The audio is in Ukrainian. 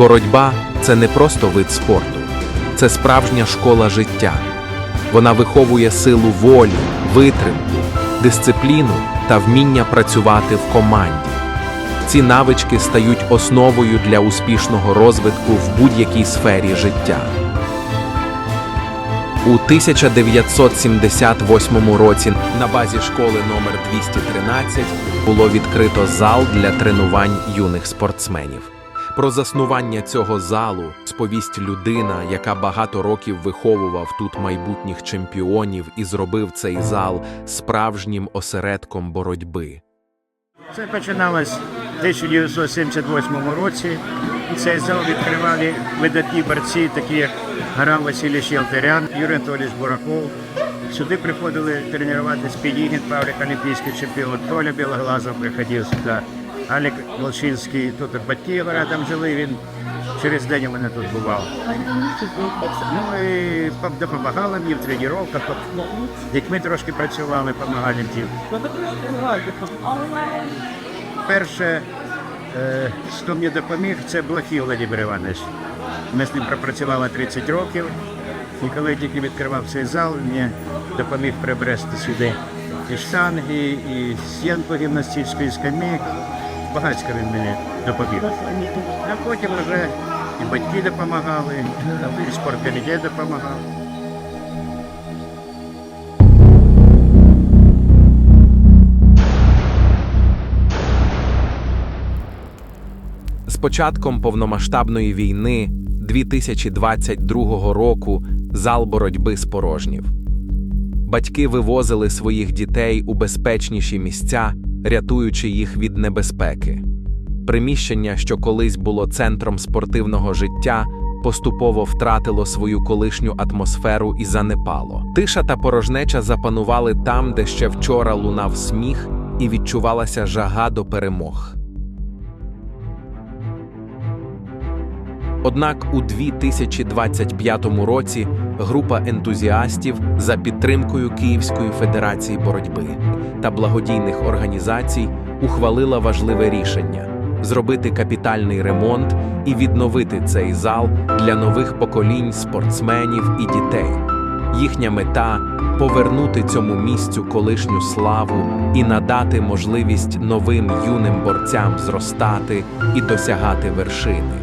Боротьба це не просто вид спорту, це справжня школа життя. Вона виховує силу волі, витримку, дисципліну та вміння працювати в команді. Ці навички стають основою для успішного розвитку в будь-якій сфері життя. У 1978 році на базі школи номер 213 було відкрито зал для тренувань юних спортсменів. Про заснування цього залу сповість людина, яка багато років виховував тут майбутніх чемпіонів і зробив цей зал справжнім осередком боротьби. Це починалось в 1978 році. Цей зал відкривали видатні борці, такі як Гарам Васильович Ялтерян, Юрій Анатолійович Бураков. Сюди приходили тренуватися Пінігін, Павлік Олімпійський чемпіон, Толя Білоглазов приходив сюди. Алік Волчинський, тут батьки рядом жили, він через день у мене тут бував. Ну і пом- допомагали мені в тренуваннях, з дітьми трошки працювали, допомагали їм. Перше, е, хто мені допоміг, це Блохів Владимир Іванович. Ми з ним пропрацювали 30 років. І коли тільки відкривав цей зал, мені допоміг приобрести сюди і штанги, і стінку гімнастичну, і Багатько він мені допоміг. А потім вже і батьки допомагали, і спорткомітет допомагав. З початком повномасштабної війни 2022 року зал боротьби спорожнів. Батьки вивозили своїх дітей у безпечніші місця, рятуючи їх від небезпеки. Приміщення, що колись було центром спортивного життя, поступово втратило свою колишню атмосферу і занепало. Тиша та порожнеча запанували там, де ще вчора лунав сміх і відчувалася жага до перемог. Однак у 2025 році група ентузіастів за підтримкою Київської федерації боротьби та благодійних організацій ухвалила важливе рішення зробити капітальний ремонт і відновити цей зал для нових поколінь спортсменів і дітей. Їхня мета повернути цьому місцю колишню славу і надати можливість новим юним борцям зростати і досягати вершини.